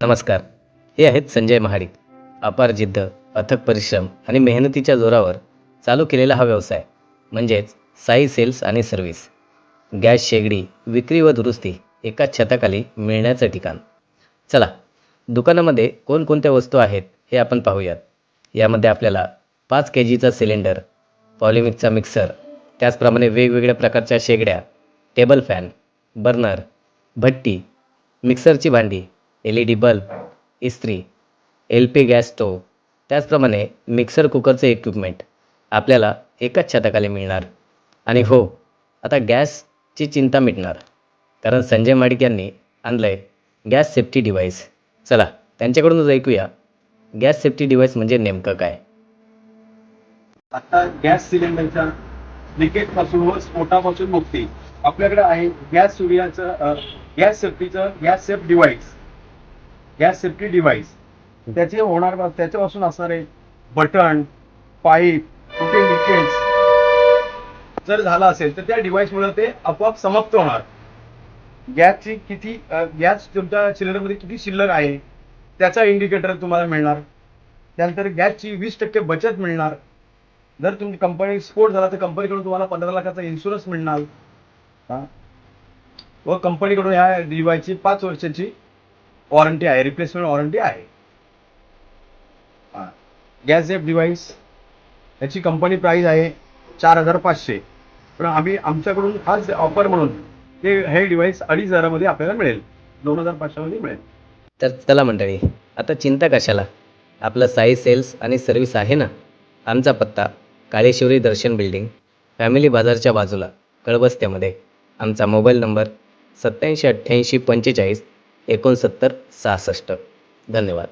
नमस्कार. हे आहेत संजय महाडिक. अपार जिद्द अथक परिश्रम आणि मेहनतीच्या जोरावर चालू केलेला हा व्यवसाय म्हणजेच साई सेल्स आणि सर्व्हिस. गॅस शेगडी विक्री व दुरुस्ती एकाच छताखाली मिळण्याचं ठिकाण. चला दुकानामध्ये कोणकोणत्या वस्तू आहेत हे आपण पाहूयात. यामध्ये आपल्याला पाच के जीचा सिलेंडर पॉलिमिकचा मिक्सर त्याचप्रमाणे वेगवेगळ्या प्रकारच्या शेगड्या टेबल फॅन बर्नर भट्टी मिक्सरची भांडी एल ई डी बल्ब इस्त्री एल पी गॅस स्टोव त्याचप्रमाणे मिक्सर कुकरचे इक्विपमेंट आपल्याला एकाच छताखाली मिळणार. आणि हो आता गॅसची चिंता मिटणार. कारण संजय माडिक यांनी आणलं आहे गॅस सेफ्टी डिव्हाइस. चला त्यांच्याकडूनच ऐकूया गॅस सेफ्टी डिव्हाइस म्हणजे नेमकं काय? आता गॅस सिलेंडरच्या लिकेजपासून व स्फोटापासून मुक्ती. आपल्याकडे आहे गॅस सूर्याचं gas सेफ्टीचं gas safe device. Gas safety device. त्याचे होणार त्याच्यापासून असणारे बटन पाईप कुठे लिकेज जर झाला असेल तर त्या डिव्हाइसमुळे ते आपोआप समाप्त होणार. गॅसची किती गॅस तुमच्या सिलेंडरमध्ये किती शिल्लक आहे त्याचा इंडिकेटर तुम्हाला मिळणार. त्यानंतर गॅसची वीस टक्के बचत मिळणार. जर तुमची कंपनी स्फोट झाला तर कंपनीकडून तुम्हाला पंधरा लाखाचा इन्शुरन्स मिळणार. हा. व कंपनीकडून या डिव्हाइसची पाच वर्षाची वॉरंटी आहे रिप्लेसमेंट वॉरंटी आहे. गॅस एफ डिव्हाइस याची कंपनी प्राईज आहे चार हजार पाचशे. पण आम्ही आमच्याकडून खास ऑफर म्हणून ते हे डिव्हाइस अडीच हजारामध्ये आपल्याला मिळेल. दोन हजार पाचशेमध्ये मिळेल. तर चला मंडळी आता चिंता कशाला? आपलं साई सेल्स आणि सर्व्हिस आहे ना? आमचा पत्ता काळेश्वरी दर्शन बिल्डिंग फॅमिली बाजारच्या बाजूला कळबस्त्यामध्ये. आमचा मोबाईल नंबर सत्याऐंशी अठ्ठ्याऐंशी पंचेचाळीस एकोणसत्तर सहासष्ट. धन्यवाद.